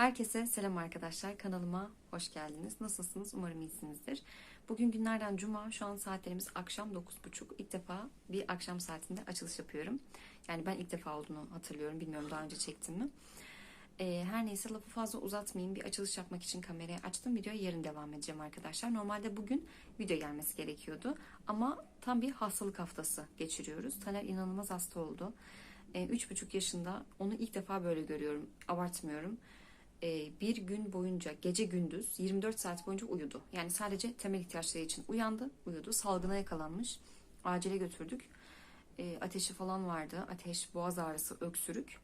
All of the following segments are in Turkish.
Herkese selam arkadaşlar. Kanalıma hoş geldiniz. Nasılsınız? Umarım iyisinizdir. Bugün günlerden cuma. Şu an saatlerimiz akşam 9.30. İlk defa bir akşam saatinde açılış yapıyorum. Yani ben ilk defa olduğunu hatırlıyorum. Bilmiyorum daha önce çektim mi. Ee, her neyse lafı fazla uzatmayayım. Bir açılış yapmak için kamerayı açtım. Videoya yarın devam edeceğim arkadaşlar. Normalde bugün video gelmesi gerekiyordu. Ama tam bir hastalık haftası geçiriyoruz. Taner inanılmaz hasta oldu. Ee, Üç buçuk yaşında. Onu ilk defa böyle görüyorum. Abartmıyorum e, bir gün boyunca gece gündüz 24 saat boyunca uyudu. Yani sadece temel ihtiyaçları için uyandı, uyudu. Salgına yakalanmış. Acile götürdük. E, ateşi falan vardı. Ateş, boğaz ağrısı, öksürük.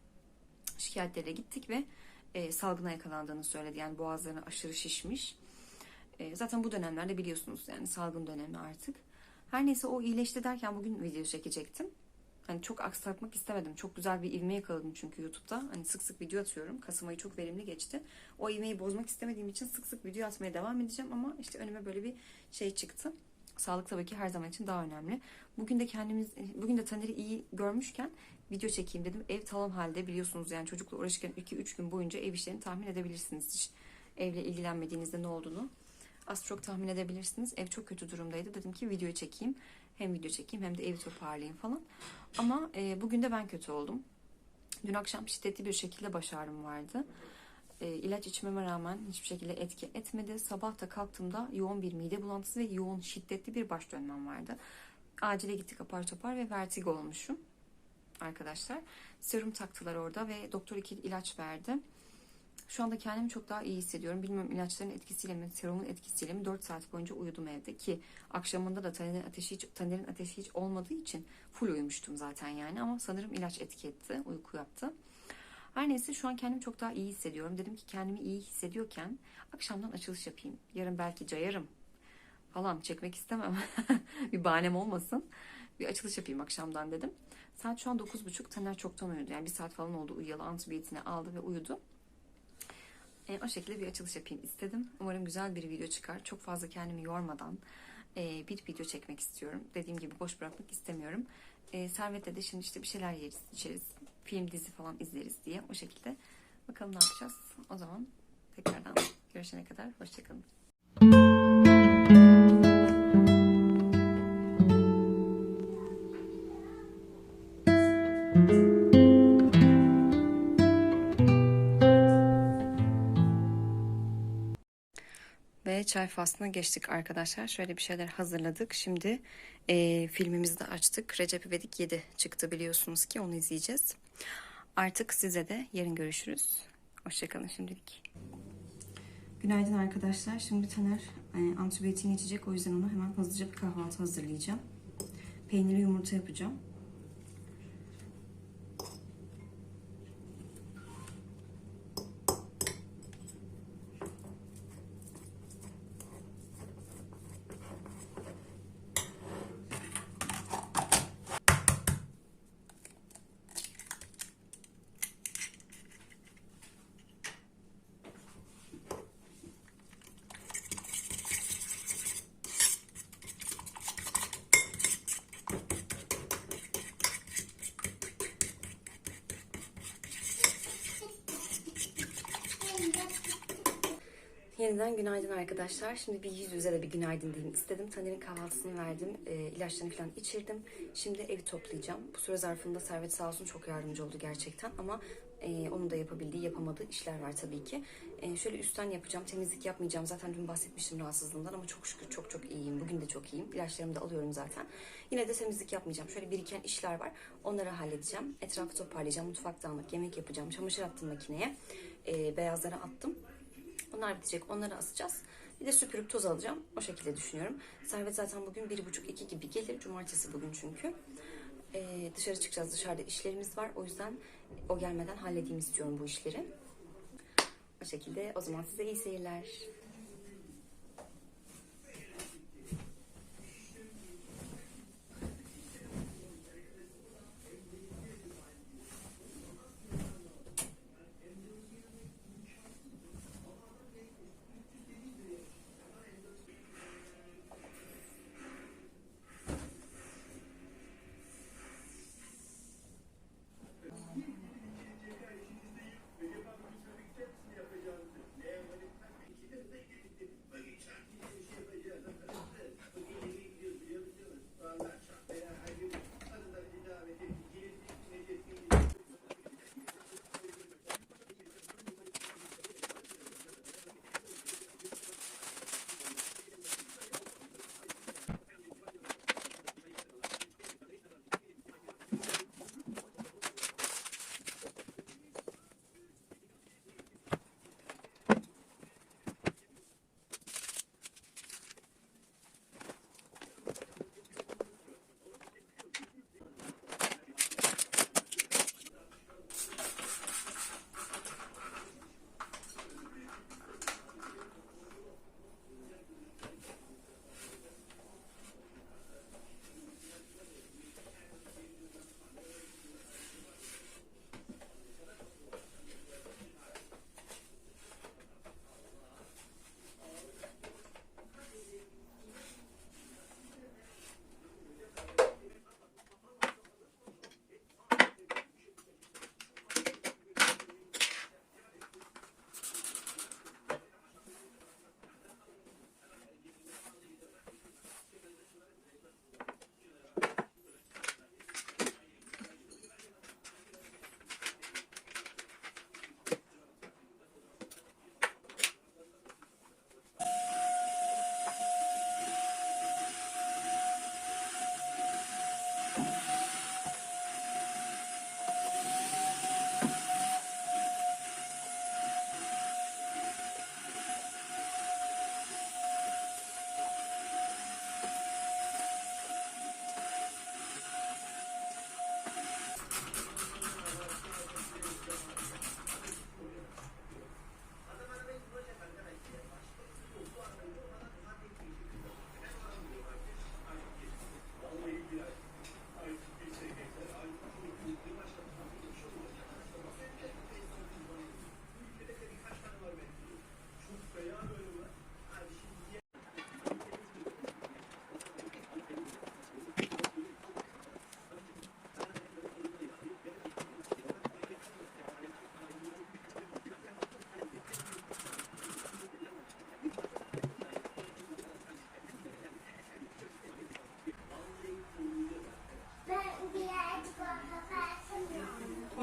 Şikayetlere gittik ve e, salgına yakalandığını söyledi. Yani boğazlarına aşırı şişmiş. E, zaten bu dönemlerde biliyorsunuz yani salgın dönemi artık. Her neyse o iyileşti derken bugün video çekecektim. Hani çok aksatmak istemedim. Çok güzel bir ivme yakaladım çünkü YouTube'da. Hani sık sık video atıyorum. Kasım ayı çok verimli geçti. O ivmeyi bozmak istemediğim için sık sık video atmaya devam edeceğim ama işte önüme böyle bir şey çıktı. Sağlık tabii ki her zaman için daha önemli. Bugün de kendimiz, bugün de Taner'i iyi görmüşken video çekeyim dedim. Ev talan halde biliyorsunuz yani çocukla uğraşırken 2-3 gün boyunca ev işlerini tahmin edebilirsiniz. Hiç evle ilgilenmediğinizde ne olduğunu az çok tahmin edebilirsiniz. Ev çok kötü durumdaydı. Dedim ki video çekeyim. Hem video çekeyim hem de evi toparlayayım falan. Ama e, bugün de ben kötü oldum. Dün akşam şiddetli bir şekilde baş ağrım vardı. E, ilaç içmeme rağmen hiçbir şekilde etki etmedi. Sabah da kalktığımda yoğun bir mide bulantısı ve yoğun şiddetli bir baş dönmem vardı. Acile gittik apar topar ve vertigo olmuşum arkadaşlar. Serum taktılar orada ve doktor iki ilaç verdi. Şu anda kendimi çok daha iyi hissediyorum. Bilmiyorum ilaçların etkisiyle mi, serumun etkisiyle mi 4 saat boyunca uyudum evde ki akşamında da Taner'in ateşi hiç, Taner'in ateşi hiç olmadığı için full uyumuştum zaten yani ama sanırım ilaç etki etti, uyku yaptı. Her neyse şu an kendimi çok daha iyi hissediyorum. Dedim ki kendimi iyi hissediyorken akşamdan açılış yapayım. Yarın belki cayarım falan çekmek istemem. bir bahanem olmasın. Bir açılış yapayım akşamdan dedim. Saat şu an 9.30. Taner çoktan uyudu. Yani bir saat falan oldu uyuyalı. Antibiyotiğini aldı ve uyudu. E, o şekilde bir açılış yapayım istedim. Umarım güzel bir video çıkar. Çok fazla kendimi yormadan e, bir video çekmek istiyorum. Dediğim gibi boş bırakmak istemiyorum. E, Servet'le de şimdi işte bir şeyler yeriz, içeriz. Film, dizi falan izleriz diye o şekilde. Bakalım ne yapacağız. O zaman tekrardan görüşene kadar hoşçakalın. Çay faslına geçtik arkadaşlar. Şöyle bir şeyler hazırladık. Şimdi e, filmimizi de açtık. Recep İvedik 7 çıktı biliyorsunuz ki onu izleyeceğiz. Artık size de yarın görüşürüz. Hoşçakalın şimdilik. Günaydın arkadaşlar. Şimdi Taner e, antibiyotiğini içecek. O yüzden ona hemen hızlıca bir kahvaltı hazırlayacağım. Peynirli yumurta yapacağım. Yeniden günaydın arkadaşlar. Şimdi bir yüz yüze de bir günaydın diyeyim istedim. Taner'in kahvaltısını verdim. E, ilaçlarını falan içirdim. Şimdi evi toplayacağım. Bu süre zarfında Servet sağ olsun çok yardımcı oldu gerçekten. Ama e, onun da yapabildiği, yapamadığı işler var tabii ki. E, şöyle üstten yapacağım. Temizlik yapmayacağım. Zaten dün bahsetmiştim rahatsızlığından ama çok şükür çok çok iyiyim. Bugün de çok iyiyim. İlaçlarımı da alıyorum zaten. Yine de temizlik yapmayacağım. Şöyle biriken işler var. Onları halledeceğim. Etrafı toparlayacağım. Mutfak dağınık. Yemek yapacağım. Çamaşır attım makineye. E, beyazları attım. Onlar bitecek. Onları asacağız. Bir de süpürüp toz alacağım. O şekilde düşünüyorum. Servet zaten bugün bir buçuk iki gibi gelir. Cumartesi bugün çünkü. Ee, dışarı çıkacağız. Dışarıda işlerimiz var. O yüzden o gelmeden halledeyim istiyorum bu işleri. O şekilde o zaman size iyi seyirler.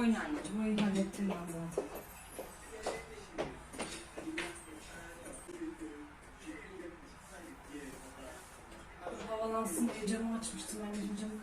Oyna anneciğim. Orayı hallettim ben zaten. Havalansın diye camı açmıştım anneciğim camı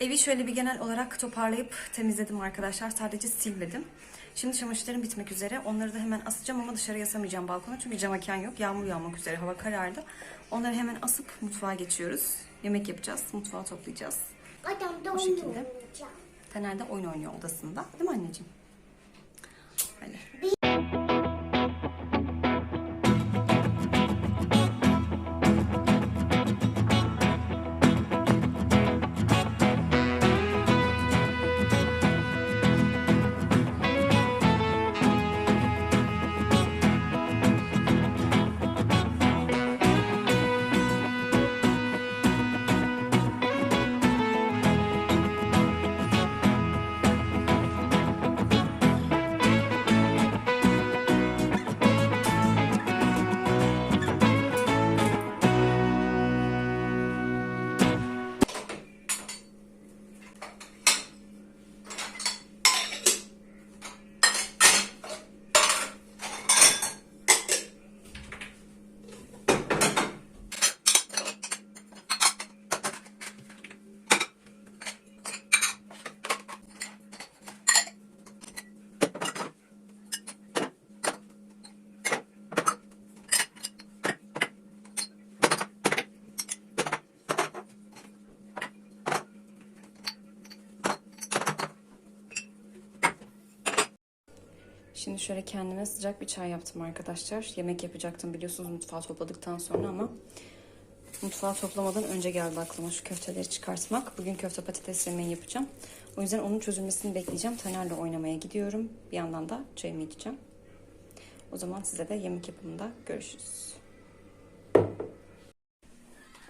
Evi şöyle bir genel olarak toparlayıp temizledim arkadaşlar. Sadece silmedim. Şimdi çamaşırlarım bitmek üzere. Onları da hemen asacağım ama dışarı yasamayacağım balkona. Çünkü cam mekan yok. Yağmur yağmak üzere. Hava karardı. Onları hemen asıp mutfağa geçiyoruz. Yemek yapacağız. Mutfağı toplayacağız. Adam da Bu şekilde. Taner de oyun oynuyor odasında. Değil mi anneciğim? Hadi. Şimdi şöyle kendime sıcak bir çay yaptım arkadaşlar. Yemek yapacaktım biliyorsunuz mutfağı topladıktan sonra ama mutfağı toplamadan önce geldi aklıma şu köfteleri çıkartmak. Bugün köfte patates yemeği yapacağım. O yüzden onun çözülmesini bekleyeceğim. Taner'le oynamaya gidiyorum. Bir yandan da çayımı içeceğim. O zaman size de yemek yapımında görüşürüz.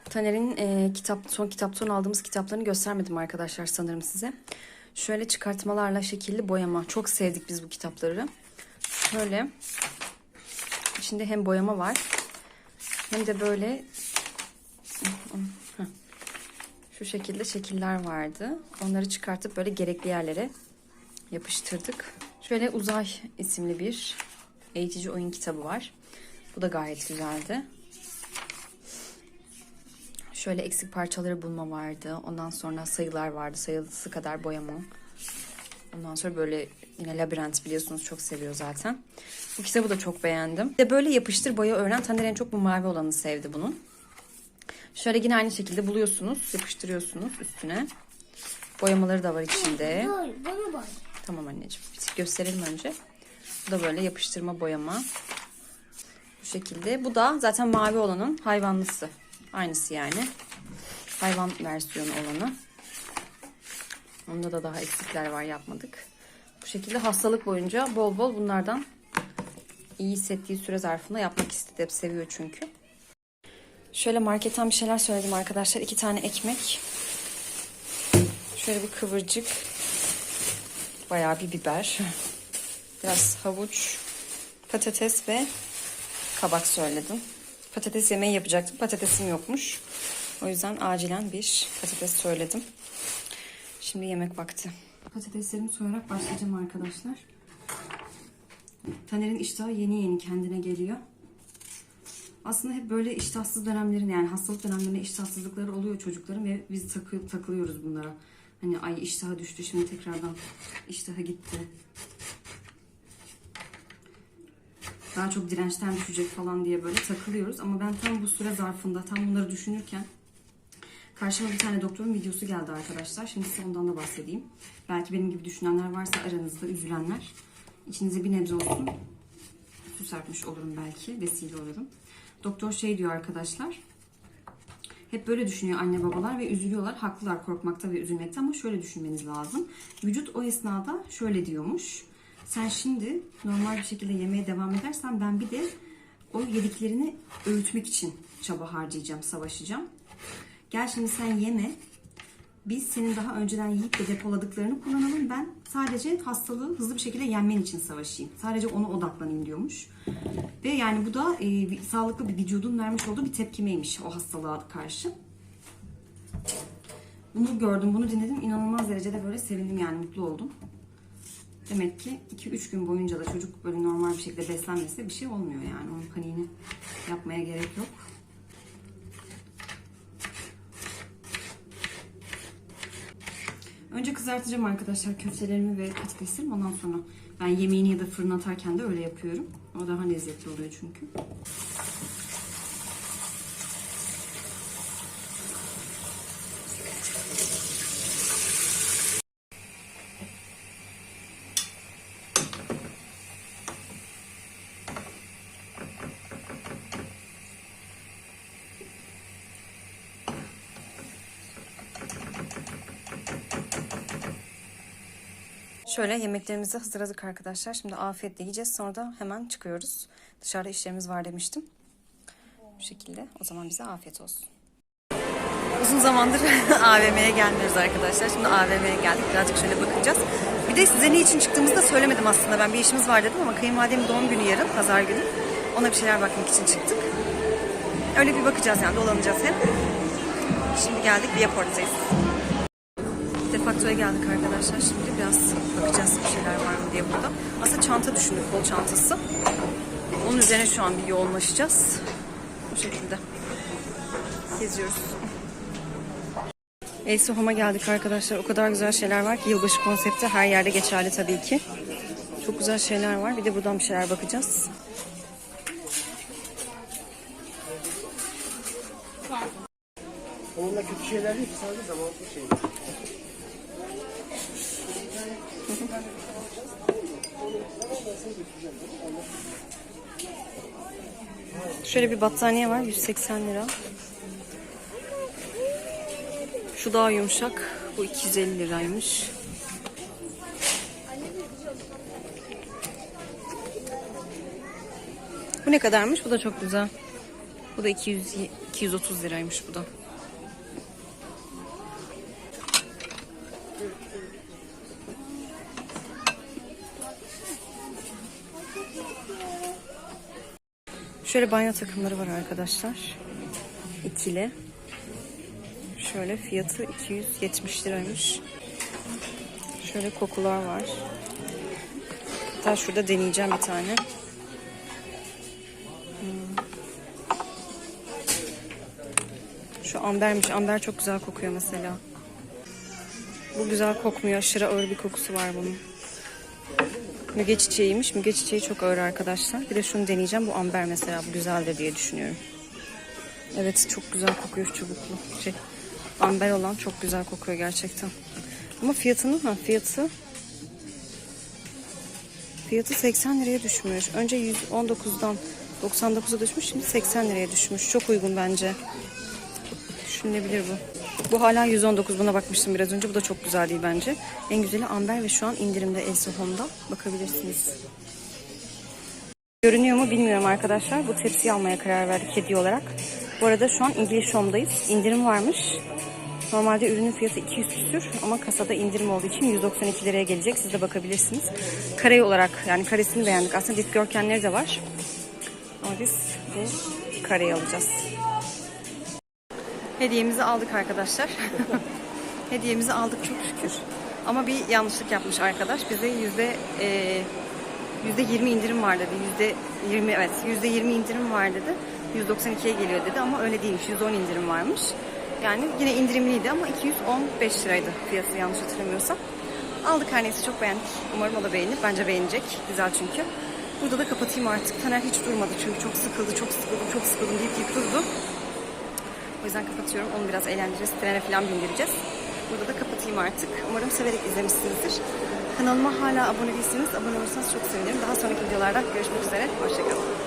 Taner'in e, kitap son kitaptan aldığımız kitaplarını göstermedim arkadaşlar sanırım size. Şöyle çıkartmalarla şekilli boyama. Çok sevdik biz bu kitapları. Şöyle içinde hem boyama var hem de böyle şu şekilde şekiller vardı. Onları çıkartıp böyle gerekli yerlere yapıştırdık. Şöyle Uzay isimli bir eğitici oyun kitabı var. Bu da gayet güzeldi. Şöyle eksik parçaları bulma vardı. Ondan sonra sayılar vardı. Sayılısı kadar boyama. Ondan sonra böyle yine labirent biliyorsunuz çok seviyor zaten. Bu kitabı da çok beğendim. Bir de böyle yapıştır boya öğren. Taner en çok bu mavi olanı sevdi bunun. Şöyle yine aynı şekilde buluyorsunuz. Yapıştırıyorsunuz üstüne. Boyamaları da var içinde. Dur bana bak. Tamam anneciğim. Bir gösterelim önce. Bu da böyle yapıştırma boyama. Bu şekilde. Bu da zaten mavi olanın hayvanlısı. Aynısı yani. Hayvan versiyonu olanı. Onda da daha eksikler var yapmadık. Bu şekilde hastalık boyunca bol bol bunlardan iyi hissettiği süre zarfında yapmak istedi. Hep seviyor çünkü. Şöyle marketten bir şeyler söyledim arkadaşlar. İki tane ekmek. Şöyle bir kıvırcık. Bayağı bir biber. Biraz havuç, patates ve kabak söyledim. Patates yemeği yapacaktım. Patatesim yokmuş. O yüzden acilen bir patates söyledim. Şimdi yemek vakti. Patateslerimi soyarak başlayacağım arkadaşlar. Taner'in iştahı yeni yeni kendine geliyor. Aslında hep böyle iştahsız dönemlerin yani hastalık dönemlerinde iştahsızlıkları oluyor çocukların ve biz takı, takılıyoruz bunlara. Hani ay iştahı düştü şimdi tekrardan iştahı gitti. Daha çok dirençten düşecek falan diye böyle takılıyoruz. Ama ben tam bu süre zarfında tam bunları düşünürken karşıma bir tane doktorun videosu geldi arkadaşlar. Şimdi size ondan da bahsedeyim. Belki benim gibi düşünenler varsa aranızda üzülenler. İçinize bir nebze olsun su serpmiş olurum belki. Vesile olurum. Doktor şey diyor arkadaşlar. Hep böyle düşünüyor anne babalar ve üzülüyorlar. Haklılar korkmakta ve üzülmekte ama şöyle düşünmeniz lazım. Vücut o esnada şöyle diyormuş. Sen şimdi normal bir şekilde yemeye devam edersen ben bir de o yediklerini öğütmek için çaba harcayacağım, savaşacağım. Gel şimdi sen yeme. Biz senin daha önceden yiyip de depoladıklarını kullanalım. Ben sadece hastalığı hızlı bir şekilde yenmen için savaşayım. Sadece ona odaklanayım diyormuş. Ve yani bu da e, bir- sağlıklı bir vücudun vermiş olduğu bir tepkimeymiş o hastalığa karşı. Bunu gördüm, bunu dinledim. İnanılmaz derecede böyle sevindim yani mutlu oldum. Demek ki 2-3 gün boyunca da çocuk böyle normal bir şekilde beslenmese bir şey olmuyor yani. Onun paniğini yapmaya gerek yok. Önce kızartacağım arkadaşlar köftelerimi ve patatesimi. Ondan sonra ben yemeğini ya da fırına atarken de öyle yapıyorum. O daha lezzetli oluyor çünkü. Şöyle yemeklerimizi hazırladık arkadaşlar. Şimdi afiyetle yiyeceğiz. Sonra da hemen çıkıyoruz. Dışarıda işlerimiz var demiştim. Bu şekilde. O zaman bize afiyet olsun. Uzun zamandır AVM'ye gelmiyoruz arkadaşlar. Şimdi AVM'ye geldik. Birazcık şöyle bakacağız. Bir de size ne için çıktığımızı da söylemedim aslında. Ben bir işimiz var dedim ama kayınvalidemin doğum günü yarın. Pazar günü. Ona bir şeyler bakmak için çıktık. Öyle bir bakacağız yani. Dolanacağız hep. Şimdi geldik Viaport'tayız. Defaktoya geldik arkadaşlar. Şimdi biraz bakacağız bir şeyler var mı diye burada. Aslında çanta düşündük, kol çantası. Onun üzerine şu an bir yoğunlaşacağız. Bu şekilde. Geziyoruz. Home'a geldik arkadaşlar. O kadar güzel şeyler var ki yılbaşı konsepti her yerde geçerli tabii ki. Çok güzel şeyler var. Bir de buradan bir şeyler bakacağız. Onunla kötü şeyler değil, sadece zamanlı şey. Şöyle bir battaniye var 180 lira. Şu daha yumuşak. Bu 250 liraymış. Bu ne kadarmış? Bu da çok güzel. Bu da 200 230 liraymış bu da. Şöyle banyo takımları var arkadaşlar. İkili. Şöyle fiyatı 270 liraymış. Şöyle kokular var. Hatta şurada deneyeceğim bir tane. Hmm. Şu ambermiş. Amber çok güzel kokuyor mesela. Bu güzel kokmuyor. Aşırı ağır bir kokusu var bunun. Müge çiçeğiymiş. Müge çiçeği çok ağır arkadaşlar. Bir de şunu deneyeceğim. Bu amber mesela. Bu güzeldir diye düşünüyorum. Evet çok güzel kokuyor çubuklu. Şey, amber olan çok güzel kokuyor gerçekten. Ama fiyatının ha fiyatı fiyatı 80 liraya düşmüş. Önce 119'dan 99'a düşmüş. Şimdi 80 liraya düşmüş. Çok uygun bence. Düşünülebilir bu. Bu hala 119. Buna bakmıştım biraz önce. Bu da çok güzel değil bence. En güzeli amber ve şu an indirimde Elsa Home'da. Bakabilirsiniz. Görünüyor mu bilmiyorum arkadaşlar. Bu tepsiyi almaya karar verdik hediye olarak. Bu arada şu an İngiliz Home'dayız. İndirim varmış. Normalde ürünün fiyatı 200 küsür ama kasada indirim olduğu için 192 liraya gelecek. Siz de bakabilirsiniz. Kare olarak yani karesini beğendik. Aslında dikdörtgenleri de var. Ama biz bu kareyi alacağız. Hediyemizi aldık arkadaşlar. Hediyemizi aldık çok şükür. Ama bir yanlışlık yapmış arkadaş. Bize yüzde e, yüzde yirmi indirim var dedi. Yüzde yirmi evet yüzde yirmi indirim var dedi. 192'ye geliyor dedi ama öyle değilmiş. 110 indirim varmış. Yani yine indirimliydi ama 215 liraydı fiyatı yanlış hatırlamıyorsam. Aldık her neyse çok beğendik. Umarım o da beğenir. Bence beğenecek. Güzel çünkü. Burada da kapatayım artık. Taner hiç durmadı çünkü çok sıkıldı, çok sıkıldım, çok sıkıldım deyip deyip durdu. O yüzden kapatıyorum. Onu biraz eğlendireceğiz. Trene falan bindireceğiz. Burada da kapatayım artık. Umarım severek izlemişsinizdir. Kanalıma hala abone değilseniz abone olursanız çok sevinirim. Daha sonraki videolarda görüşmek üzere. Hoşçakalın.